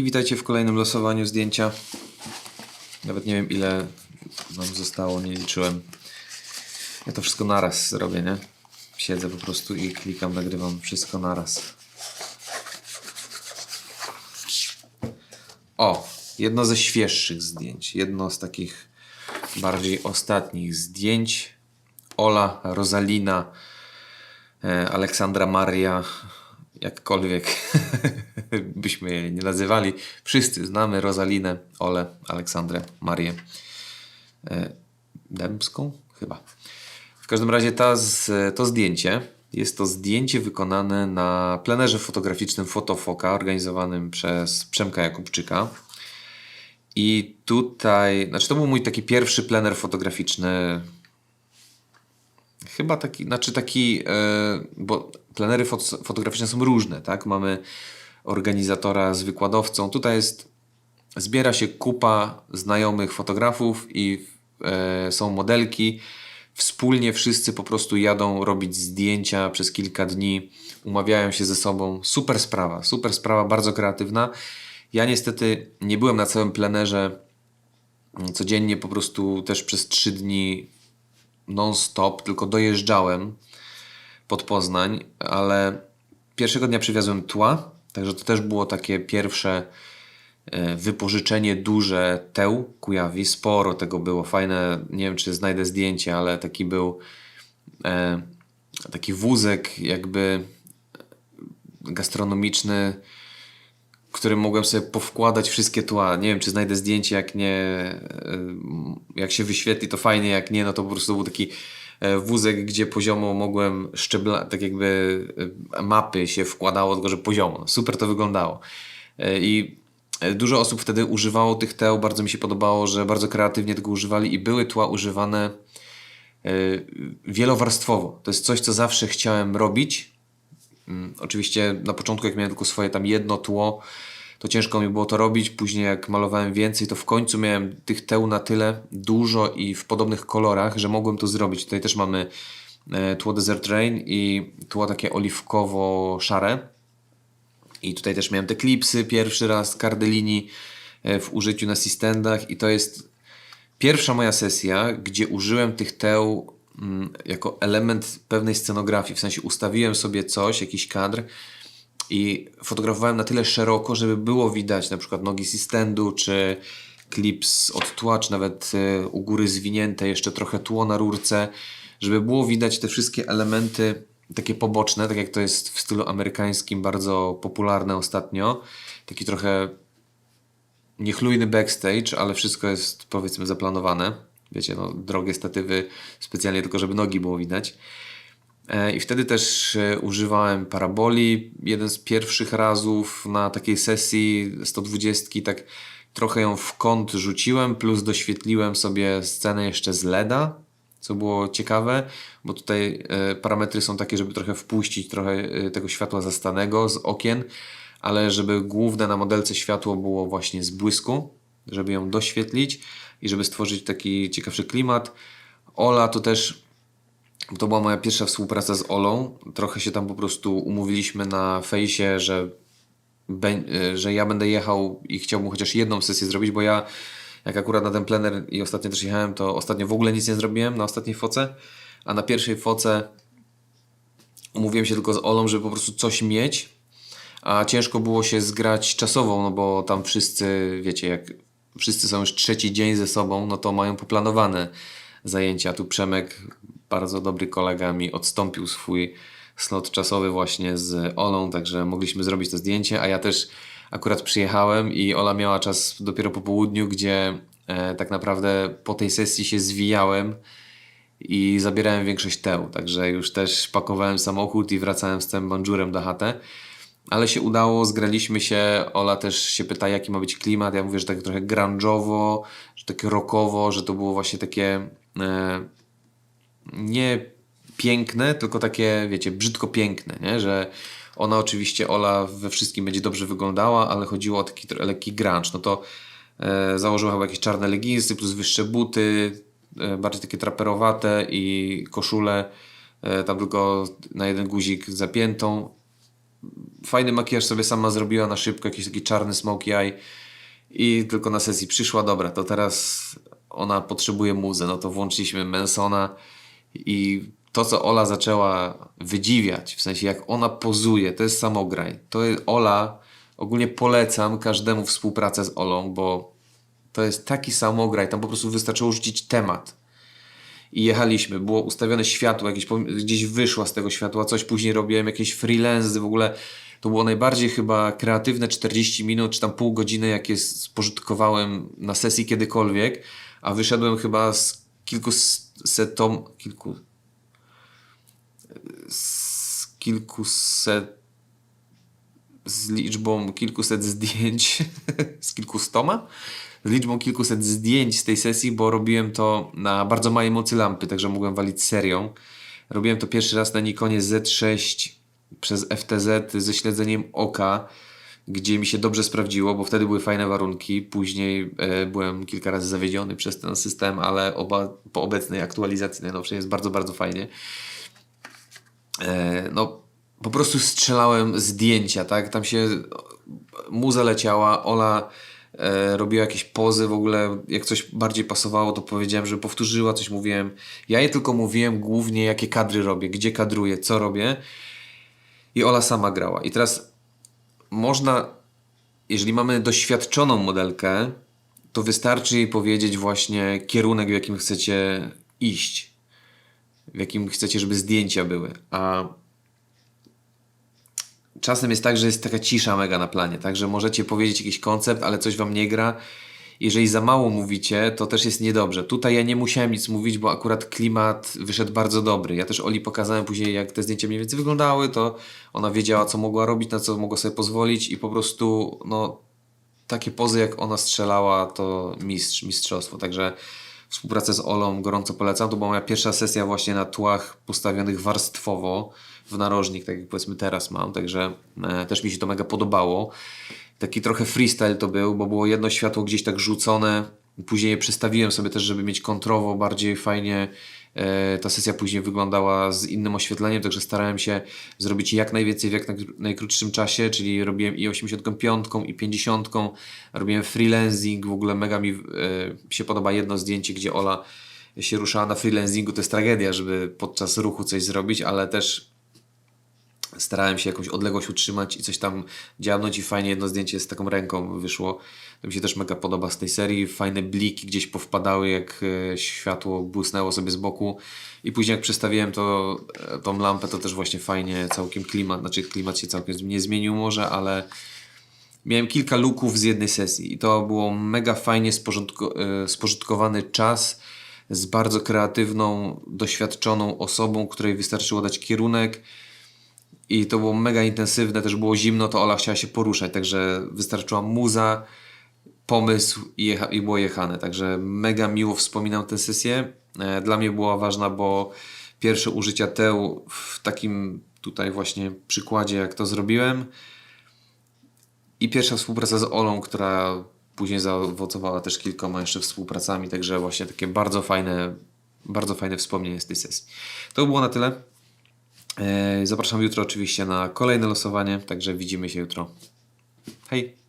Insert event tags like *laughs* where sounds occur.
I witajcie w kolejnym losowaniu zdjęcia. Nawet nie wiem ile nam zostało, nie liczyłem. Ja to wszystko naraz zrobię, nie? Siedzę po prostu i klikam, nagrywam wszystko naraz. O, jedno ze świeższych zdjęć. Jedno z takich bardziej ostatnich zdjęć. Ola, Rosalina, e, Aleksandra Maria, jakkolwiek *laughs* byśmy je nie nazywali. Wszyscy znamy Rosalinę, Olę, Aleksandrę, Marię e, Dębską? Chyba. W każdym razie ta z, to zdjęcie jest to zdjęcie wykonane na plenerze fotograficznym Fotofoka organizowanym przez Przemka Jakubczyka. I tutaj, znaczy to był mój taki pierwszy plener fotograficzny. Chyba taki, znaczy taki, e, bo plenery fot- fotograficzne są różne, tak? Mamy organizatora z wykładowcą. Tutaj jest, zbiera się kupa znajomych fotografów i e, są modelki. Wspólnie wszyscy po prostu jadą robić zdjęcia przez kilka dni, umawiają się ze sobą. Super sprawa, super sprawa, bardzo kreatywna. Ja niestety nie byłem na całym plenerze codziennie, po prostu też przez trzy dni non-stop, tylko dojeżdżałem pod Poznań, ale pierwszego dnia przywiozłem tła, także to też było takie pierwsze e, wypożyczenie duże teł Kujawi. Sporo tego było, fajne, nie wiem czy znajdę zdjęcie, ale taki był e, taki wózek jakby gastronomiczny, w którym mogłem sobie powkładać wszystkie tła. Nie wiem, czy znajdę zdjęcie, jak nie, y, jak się wyświetli, to fajnie, jak nie, no to po prostu był taki e, wózek, gdzie poziomo mogłem szczebla, tak jakby y, mapy się wkładało, tylko że poziomo. Super to wyglądało. E, I e, dużo osób wtedy używało tych teł, bardzo mi się podobało, że bardzo kreatywnie tego używali i były tła używane e, wielowarstwowo. To jest coś, co zawsze chciałem robić, Mm, Oczywiście na początku, jak miałem tylko swoje tam jedno tło, to ciężko mi było to robić. Później, jak malowałem więcej, to w końcu miałem tych teł na tyle dużo i w podobnych kolorach, że mogłem to zrobić. Tutaj też mamy e, tło Desert Rain i tło takie oliwkowo-szare. I tutaj też miałem te klipsy pierwszy raz Cardellini e, w użyciu na Sistendach i to jest pierwsza moja sesja, gdzie użyłem tych teł mm, jako element pewnej scenografii. W sensie ustawiłem sobie coś, jakiś kadr i fotografowałem na tyle szeroko, żeby było widać na przykład nogi Sistendu, czy klips od tła, czy nawet e, u góry zwinięte, jeszcze trochę tło na rurce, żeby było widać te wszystkie elementy takie poboczne, tak jak to jest w stylu amerykańskim bardzo popularne ostatnio. Taki trochę niechlujny backstage, ale wszystko jest powiedzmy zaplanowane. Wiecie, no, drogie statywy specjalnie tylko, żeby nogi było widać. E, I wtedy też e, używałem paraboli. Jeden z pierwszych razów na takiej sesji 120, tak trochę ją w kąt rzuciłem, plus doświetliłem sobie scenę jeszcze z LEDa, co było ciekawe, bo tutaj e, parametry są takie, żeby trochę wpuścić trochę tego światła zastanego z okien, ale żeby główne na modelce światło było właśnie z błysku, żeby ją doświetlić i żeby stworzyć taki ciekawszy klimat. Ola to też to była moja pierwsza współpraca z Olą. Trochę się tam po prostu umówiliśmy na fejsie, że, e, że ja będę jechał i chciałbym chociaż jedną sesję zrobić, bo ja jak akurat na ten plener i ostatnio też jechałem, to ostatnio w ogóle nic nie zrobiłem na ostatniej foce, a na pierwszej foce umówiłem się tylko z Olą, żeby po prostu coś mieć, a ciężko było się zgrać czasowo, no bo tam wszyscy, wiecie, jak wszyscy są już trzeci dzień ze sobą, no to mają poplanowane zajęcia. Tu Przemek, bardzo dobry kolega, mi odstąpił swój slot czasowy właśnie z Olą, także mogliśmy zrobić to zdjęcie, a ja też akurat przyjechałem i Ola miała czas dopiero po południu, gdzie e, tak naprawdę po tej sesji się zwijałem i zabierałem większość teł, także już też pakowałem samochód i wracałem z tym banjurem do chatę. Ale się udało, zgraliśmy się. Ola też się pyta, jaki ma być klimat. Ja mówię, że tak trochę grunge'owo, że tak rockowo, że to było właśnie takie e, nie piękne, tylko takie, wiecie, brzydko piękne, nie? Że ona oczywiście, Ola we wszystkim będzie dobrze wyglądała, ale chodziło o taki lekki grunge. No to e, założyła chyba jakieś czarne leginsy plus wyższe buty, e, bardziej takie traperowate i koszulę e, tam tylko na jeden guzik zapiętą. Fajny makijaż sobie sama zrobiła na szybko, jakiś taki czarny smoky eye. I tylko na sesji przyszła, dobra, to teraz ona potrzebuje muzę, no to włączyliśmy Mansona i to, co Ola zaczęła wydziwiać, w sensie jak ona pozuje, to jest samograj. To jest Ola, ogólnie polecam każdemu współpracę z Olą, bo to jest taki samograj, tam po prostu wystarczyło rzucić temat i jechaliśmy. Było ustawione światło, jakieś, gdzieś wyszła z tego światła, coś później robiłem, jakieś freelance, w ogóle to było najbardziej chyba kreatywne 40 minut, czy tam pół godziny, jakie spożytkowałem na sesji kiedykolwiek, a wyszedłem chyba z kilkusetom, kilku, z kilkuset z liczbą kilkuset zdjęć, *laughs* z kilkustoma, z liczbą kilkuset zdjęć z tej sesji, bo robiłem to na bardzo małej mocy lampy, także mogłem walić serią. Robiłem to pierwszy raz na Nikonie Z6 przez FTZ ze śledzeniem oka, gdzie mi się dobrze sprawdziło, bo wtedy były fajne warunki. Później e, byłem kilka razy zawiedziony przez ten system, ale oba, po obecnej aktualizacji najnowszej jest bardzo, bardzo fajnie. E, no po prostu strzelałem zdjęcia, tak? Tam się muza leciała, Ola e, robiła jakieś pozy w ogóle, jak coś bardziej pasowało, to powiedziałem, że powtórzyła, coś mówiłem. Ja jej tylko mówiłem głównie, jakie kadry robię, gdzie kadruję, co robię. I Ola sama grała. I teraz można, jeżeli mamy doświadczoną modelkę, to wystarczy jej powiedzieć właśnie kierunek, w jakim chcecie iść. W jakim chcecie, żeby zdjęcia były. A czasem jest tak, że jest taka cisza mega na planie, tak, że możecie powiedzieć jakiś koncept, ale coś wam nie gra. Jeżeli za mało mówicie, to też jest niedobrze. Tutaj ja nie musiałem nic mówić, bo akurat klimat wyszedł bardzo dobry. Ja też Oli pokazałem później, jak te zdjęcia mniej więcej wyglądały, to ona wiedziała, co mogła robić, na co mogła sobie pozwolić i po prostu, no, takie pozy, jak ona strzelała, to mistrz, mistrzostwo. Także współpracę z Olą gorąco polecam. To była moja pierwsza sesja właśnie na tłach postawionych warstwowo w narożnik, tak jak powiedzmy teraz mam, także e, też mi się to mega podobało. Taki trochę freestyle to był, bo było jedno światło gdzieś tak rzucone, później je przestawiłem sobie też, żeby mieć kontrowo, bardziej fajnie e, ta sesja później wyglądała z innym oświetleniem, także starałem się zrobić jak najwięcej w jak naj- najkrótszym czasie, czyli robiłem i 85 i 50, robiłem freelancing, w ogóle mega mi e, się podoba jedno zdjęcie, gdzie Ola się ruszała na freelancingu, to jest tragedia, żeby podczas ruchu coś zrobić, ale też starałem się jakąś odległość utrzymać i coś tam działnąć i fajnie jedno zdjęcie z taką ręką wyszło. To mi się też mega podoba z tej serii. Fajne bliki gdzieś powpadały, jak e, światło błysnęło sobie z boku. I później jak przestawiłem to, e, tą lampę, to też właśnie fajnie całkiem klimat, znaczy klimat się całkiem nie zmienił może, ale miałem kilka luków z jednej sesji i to było mega fajnie sporządko, e, spożytkowany czas z bardzo kreatywną, doświadczoną osobą, której wystarczyło dać kierunek i to było mega intensywne, też było zimno, to Ola chciała się poruszać, także wystarczyła muza, pomysł i, jecha, i było jechane. Także mega miło wspominam tę sesję. E, Dla mnie była ważna, bo pierwsze użycia teł w takim tutaj właśnie przykładzie, jak to zrobiłem. I pierwsza współpraca z Olą, która później zaowocowała też kilkoma jeszcze współpracami, także właśnie takie bardzo fajne, bardzo fajne wspomnienie z tej sesji. To było na tyle. E, Zapraszam jutro oczywiście na kolejne losowanie, także widzimy się jutro. Hej!